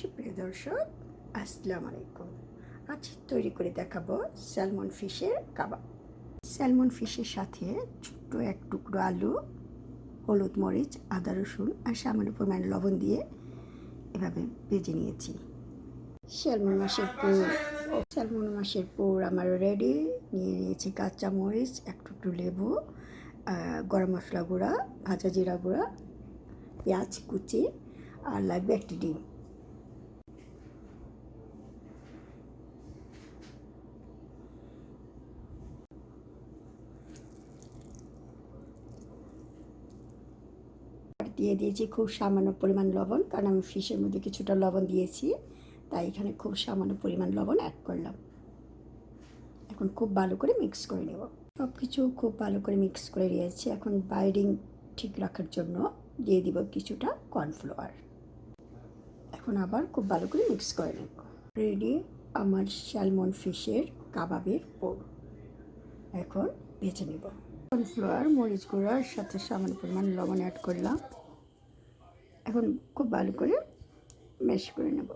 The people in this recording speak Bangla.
সুপ্রিয় দর্শক, আসসালামু আলাইকুম। আজ তৈরি করে দেখাবো স্যালমন ফিশের কাবাব। স্যালমন ফিশের সাথে ছোট্ট এক টুকরো আলু, হলুদ মরিচ, আদা রসুন আর সামান্য পরিমাণ লবণ দিয়ে এভাবে ভেজে নিয়েছি। স্যালমন মাছের পুর স্যালমন মাসের পুর আমার রেডি নিয়ে নিয়েছি কাঁচা মরিচ, এক টুকরো লেবু গরম মশলা গুঁড়া, ভাজা জিরা গুঁড়া, পেঁয়াজ কুচি আর লাগবে একটি ডিম। দিয়ে দিয়েছি খুব সামান্য পরিমাণ লবণ, কারণ আমি ফিশের মধ্যে কিছুটা লবণ দিয়েছি, তাই এখানে খুব সামান্য পরিমাণ লবণ অ্যাড করলাম। এখন খুব ভালো করে মিক্স করে নেব। সব কিছু খুব ভালো করে মিক্স করে নিয়েছি। এখন বাইডিং ঠিক রাখার জন্য দিয়ে দিব কিছুটা কর্নফ্লাওয়ার এখন আবার খুব ভালো করে মিক্স করে নেব। রেডি আমার স্যালমন ফিশের কাবাবের পোর এখন ভেজে নেব। কর্নফ্লাওয়ার মরিচ গুঁড়ার সাথে সামান্য পরিমাণ লবণ অ্যাড করলাম। এখন খুব ভালো করে ম্যাশ করে নেব